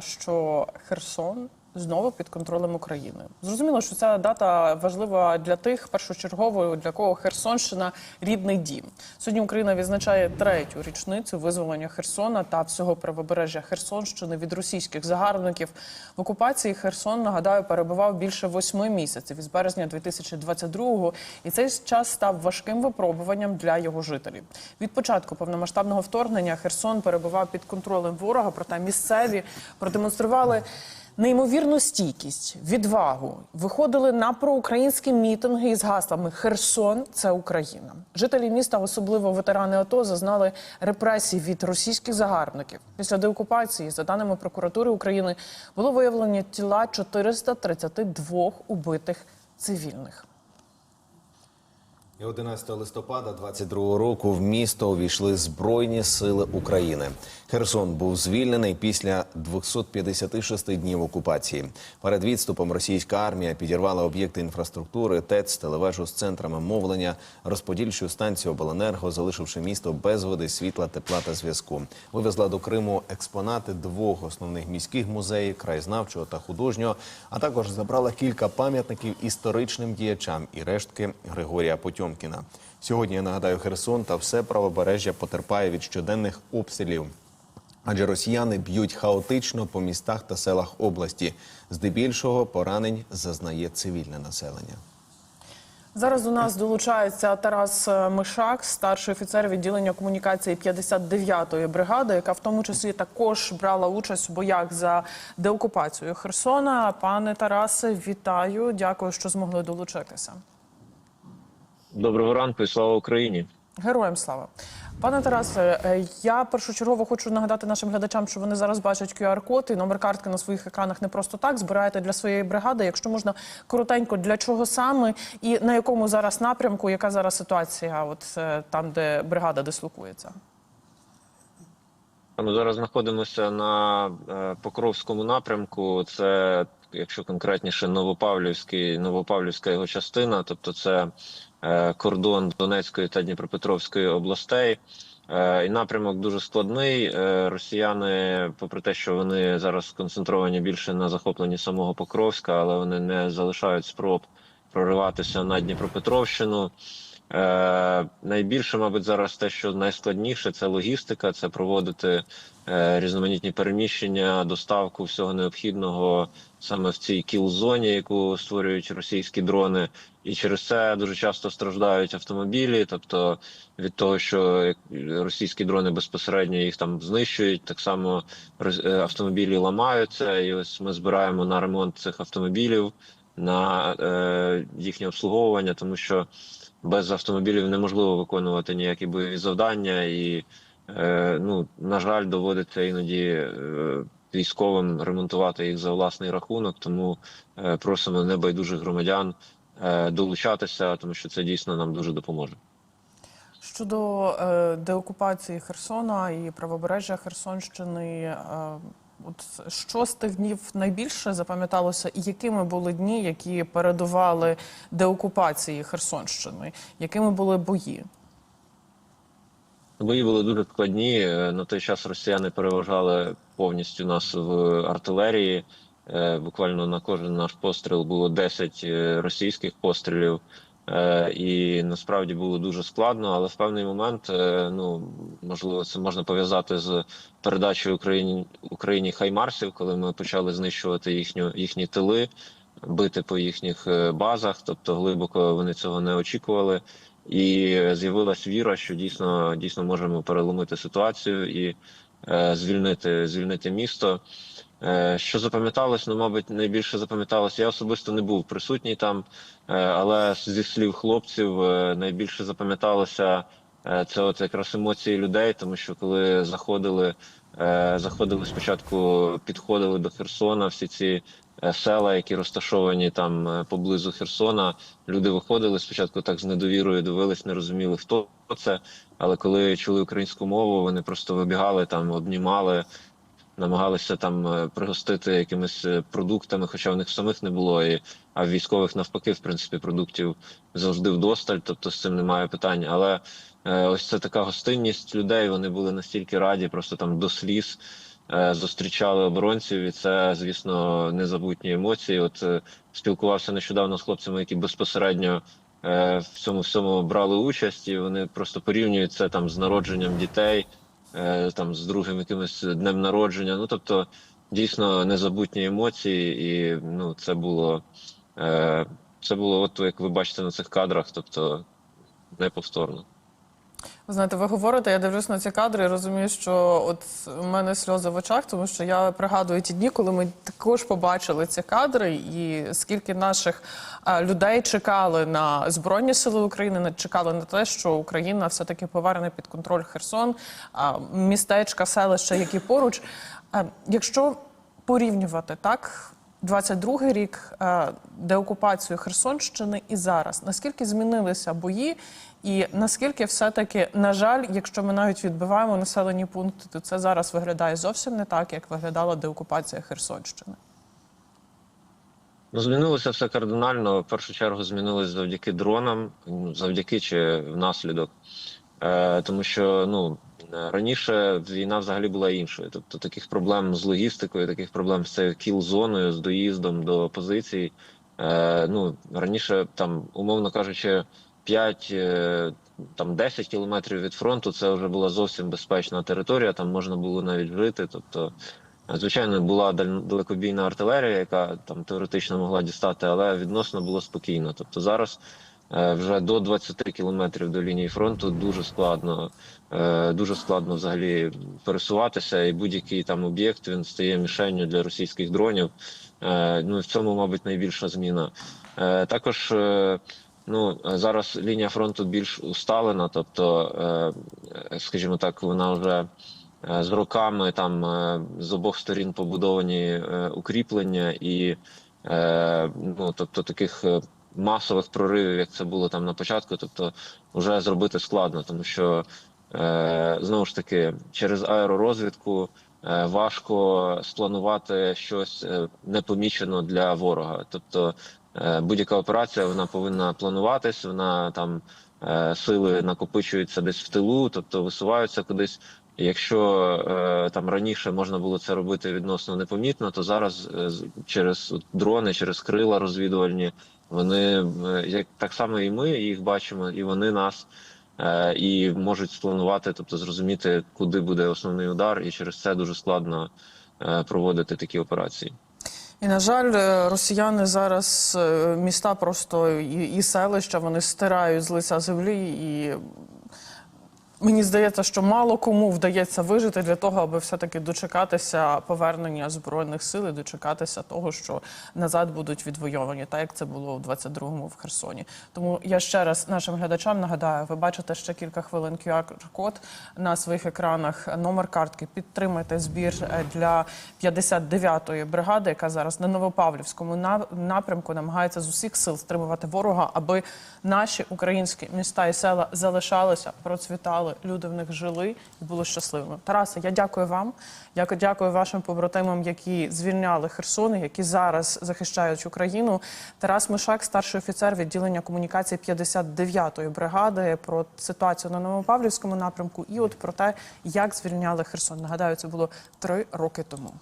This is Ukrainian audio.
що Херсон знову під контролем України. Зрозуміло, що ця дата важлива для тих, першочергово для кого Херсонщина рідний дім. Сьогодні Україна відзначає третю річницю визволення Херсона та всього правобережжя Херсонщини від російських загарбників. В окупації Херсон нагадаю перебував більше восьми місяців із березня 2022-го, і цей час став важким випробуванням для його жителів. Від початку повномасштабного вторгнення Херсон перебував під контролем ворога, проте місцеві продемонстрували. Неймовірну стійкість, відвагу виходили на проукраїнські мітинги із гаслами Херсон це Україна. Жителі міста, особливо ветерани АТО, зазнали репресій від російських загарбників. Після деокупації, за даними прокуратури України, було виявлено тіла 432 убитих цивільних. І 11 листопада 22 року в місто увійшли Збройні сили України. Херсон був звільнений після 256 днів окупації. Перед відступом російська армія підірвала об'єкти інфраструктури, ТЕЦ, телевежу з центрами мовлення, розподільчу станцію обленерго, залишивши місто без води, світла, тепла та зв'язку. Вивезла до Криму експонати двох основних міських музеїв краєзнавчого та художнього, а також забрала кілька пам'ятників історичним діячам і рештки Григорія Потьомкіна. Сьогодні я нагадаю, Херсон та все правобережжя потерпає від щоденних обстрілів. Адже росіяни б'ють хаотично по містах та селах області. Здебільшого поранень зазнає цивільне населення. Зараз до нас долучається Тарас е, Мишак, старший офіцер відділення комунікації 59-ї бригади, яка в тому числі також брала участь у боях за деокупацію Херсона. Пане Тарасе, вітаю! Дякую, що змогли долучитися. Доброго ранку і слава Україні. Героям слава. Пане Тарасе, е, я першочергово хочу нагадати нашим глядачам, що вони зараз бачать QR-код і номер картки на своїх екранах не просто так. Збираєте для своєї бригади. Якщо можна коротенько, для чого саме і на якому зараз напрямку, яка зараз ситуація, от е, там, де бригада дислокується? Ми зараз знаходимося на е, Покровському напрямку. Це, якщо конкретніше, Новопавлівський, Новопавлівська його частина, тобто це е, кордон Донецької та Дніпропетровської областей. Е, І напрямок дуже складний. Е, Росіяни, попри те, що вони зараз сконцентровані більше на захопленні самого Покровська, але вони не залишають спроб прориватися на Дніпропетровщину. Е, найбільше, мабуть, зараз те, що найскладніше, це логістика, це проводити е, різноманітні переміщення, доставку всього необхідного саме в цій кіл-зоні, яку створюють російські дрони, і через це дуже часто страждають автомобілі. Тобто від того, що російські дрони безпосередньо їх там знищують, так само е, автомобілі ламаються. І ось ми збираємо на ремонт цих автомобілів, на е, їхнє обслуговування, тому що без автомобілів неможливо виконувати ніякі бойові завдання, і е, ну на жаль, доводиться іноді е, військовим ремонтувати їх за власний рахунок. Тому е, просимо небайдужих громадян е, долучатися, тому що це дійсно нам дуже допоможе. Щодо е, деокупації Херсона і правобережжя Херсонщини, е, от що з тих днів найбільше запам'яталося, і якими були дні, які передували деокупації Херсонщини? Якими були бої? Бої були дуже складні. Е, На той час росіяни переважали повністю нас в артилерії. Е, Буквально на кожен наш постріл було 10 е, російських пострілів. Е, І насправді було дуже складно, але в певний момент, е, ну можливо, це можна пов'язати з передачею Україні Україні Хаймарсів, коли ми почали знищувати їхню їхні тили, бити по їхніх е, базах. Тобто глибоко вони цього не очікували. І з'явилась віра, що дійсно дійсно можемо переломити ситуацію і е, звільнити звільнити місто. Е, що запам'яталось, ну мабуть, найбільше запам'яталось. Я особисто не був присутній там, е, але зі слів хлопців е, найбільше запам'яталося це от якраз емоції людей, тому що коли заходили, заходили спочатку, підходили до Херсона, всі ці села, які розташовані там поблизу Херсона. Люди виходили спочатку так з недовірою, дивились, не розуміли, хто це. Але коли чули українську мову, вони просто вибігали там, обнімали, намагалися там е, пригостити якимись е, продуктами, хоча в них самих не було. І, а в військових навпаки, в принципі, продуктів завжди вдосталь, тобто з цим немає питань. Але е, ось це така гостинність людей. Вони були настільки раді, просто там до сліз. е, зустрічали оборонців, і це, звісно, незабутні емоції. От спілкувався нещодавно з хлопцями, які безпосередньо в цьому всьому брали участь, і вони просто порівнюють це там з народженням дітей, там з другим якимось днем народження. Ну тобто, дійсно незабутні емоції, і ну це було е, це було, от як ви бачите на цих кадрах, тобто неповторно. Ви знаєте, ви говорите, я дивлюсь на ці кадри і розумію, що от у мене сльози в очах, тому що я пригадую ті дні, коли ми також побачили ці кадри, і скільки наших а, людей чекали на Збройні Сили України, чекали на те, що Україна все-таки поверне під контроль Херсон, а, містечка, селища, які поруч. А, якщо порівнювати так. 22-й рік е, деокупацію Херсонщини і зараз. Наскільки змінилися бої, і наскільки все-таки, на жаль, якщо ми навіть відбиваємо населені пункти, то це зараз виглядає зовсім не так, як виглядала деокупація Херсонщини. Ну, змінилося все кардинально. В першу чергу змінилось завдяки дронам, завдяки чи внаслідок. Е, тому що ну раніше війна взагалі була іншою. Тобто таких проблем з логістикою, таких проблем з цією кіл-зоною, з доїздом до позицій. Е, ну раніше там, умовно кажучи, 5 е, там 10 кілометрів від фронту це вже була зовсім безпечна територія. Там можна було навіть жити. Тобто, звичайно, була далекобійна артилерія, яка там теоретично могла дістати, але відносно було спокійно. Тобто зараз. Е, Вже до 20 кілометрів до лінії фронту дуже складно, е, дуже складно взагалі пересуватися, і будь-який там об'єкт він стає мішенню для російських дронів. Ну в цьому, мабуть, найбільша зміна. Також ну зараз лінія фронту більш усталена, тобто, е, скажімо так, вона вже. е, З роками там е, з обох сторін побудовані е, укріплення, і е, ну тобто таких е, масових проривів, як це було там на початку, тобто вже зробити складно, тому що е, знову ж таки через аеророзвідку е, важко спланувати щось е, непомічено для ворога. Тобто е, будь-яка операція вона повинна плануватись, вона там е, сили накопичуються десь в тилу, тобто висуваються кудись. Якщо е, там раніше можна було це робити відносно непомітно, то зараз е, через дрони, через крила розвідувальні, вони е, як так само і ми їх бачимо, і вони нас е, і можуть спланувати, тобто зрозуміти, куди буде основний удар, і через це дуже складно е, проводити такі операції. І на жаль, е, росіяни зараз е, міста просто і, і селища вони стирають з лиця землі і. Мені здається, що мало кому вдається вижити для того, аби все-таки дочекатися повернення збройних сил і дочекатися того, що назад будуть відвойовані, так як це було у 22-му в Херсоні. Тому я ще раз нашим глядачам нагадаю, ви бачите ще кілька хвилин QR-код на своїх екранах. Номер картки підтримайте збір е, для 59-ї бригади, яка зараз на Новопавлівському напрямку намагається з усіх сил стримувати ворога, аби наші українські міста і села залишалися, процвітали, люди в них жили і були щасливими. Тарасе, я дякую вам. Я дякую вашим побратимам, які звільняли Херсон, які зараз захищають Україну. Тарас Мишак, старший офіцер відділення комунікації 59-ї бригади, про ситуацію на Новопавлівському напрямку і от про те, як звільняли Херсон. Нагадаю, це було три роки тому.